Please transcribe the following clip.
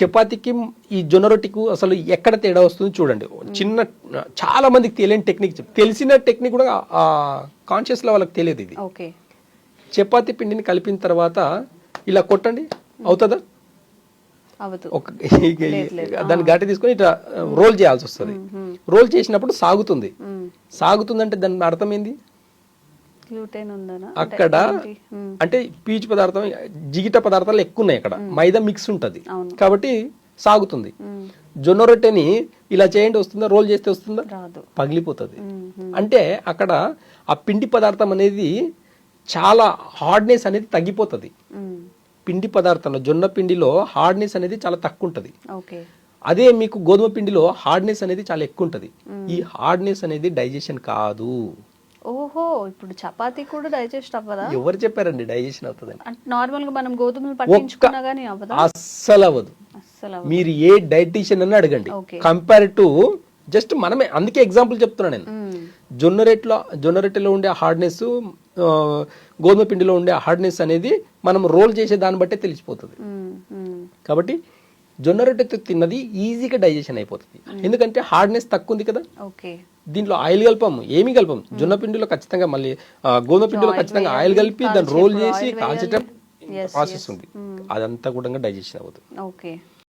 చపాతీకి ఈ జొన్న రొట్టెకు అసలు ఎక్కడ తేడా వస్తుంది చూడండి. చిన్న చాలా మందికి తెలియని టెక్నిక్ తెలిసిన టెక్నిక్ కూడా కాన్షియస్లో వాళ్ళకి తెలియదు ఇది. చపాతీ పిండిని కలిపిన తర్వాత ఇలా కొట్టండి. అవుతుందా? ఒక దాన్ని గట్టి తీసుకొని ఇట్లా రోల్ చేయాల్సి వస్తుంది. రోల్ చేసినప్పుడు సాగుతుంది. సాగుతుందంటే దాని అర్థం ఏంది? గ్లూటెన్ ఉందనా అక్కడ అంటే పీచు పదార్థం జిగిట పదార్థాలు ఎక్కువ ఉన్నాయి అక్కడ మైదా మిక్స్ ఉంటది. కాబట్టి సాగుతుంది. జొన్న రొట్టెని ఇలా చేయండి వస్తుందా రోల్ చేస్తే వస్తుందా? పగిలిపోతుంది. అంటే అక్కడ ఆ పిండి పదార్థం అనేది చాలా హార్డ్నెస్ అనేది తగ్గిపోతుంది. పిండి పదార్థంలో జొన్న పిండిలో హార్డ్నెస్ అనేది చాలా తక్కువ ఉంటుంది అదే మీకు గోధుమ పిండిలో హార్డ్నెస్ అనేది చాలా ఎక్కువ ఉంటుంది ఈ హార్డ్నెస్ అనేది డైజెషన్ కాదు. ఓహో ఇప్పుడు చపాతీ కూడా డైజెస్ట్ అవ్వదా? ఎవరు చెప్పారండి డైజెషన్ అవుతుందని? అంటే నార్మల్గా మనం గోధుమలు పట్టించుకున్నా గానీ అవ్వదా? అస్సలు అవ్వదు. మీరు ఏ డైటీషియన్ అని అడగండి. కంపేర్ టు జస్ట్ మనమే అందుకే ఎగ్జాంపుల్ చెప్తున్నా నేను. జొన్న రొట్టెలో జొన్న రొట్టెలో ఉండే హార్డ్నెస్ గోధుమ పిండిలో ఉండే హార్డ్నెస్ అనేది మనం రోల్ చేసే దాన్ని బట్టే తెలిసిపోతుంది. కాబట్టి జొన్న రొట్టెతో తిన్నది ఈజీగా డైజెషన్ అయిపోతుంది. ఎందుకంటే హార్డ్నెస్ తక్కువ ఉంది కదా? ఓకే. దీంట్లో ఆయిల్ కలపం ఏమి కలపం. జొన్న పిండిలో ఖచ్చితంగా మళ్ళీ గోధుమ పిండిలో ఖచ్చితంగా ఆయిల్ కలిపి దాన్ని రోల్ చేసి కాల్చటం ప్రాసెస్ ఉంది అదంతా కూడా డైజెషన్ అవుతుంది. ఓకే.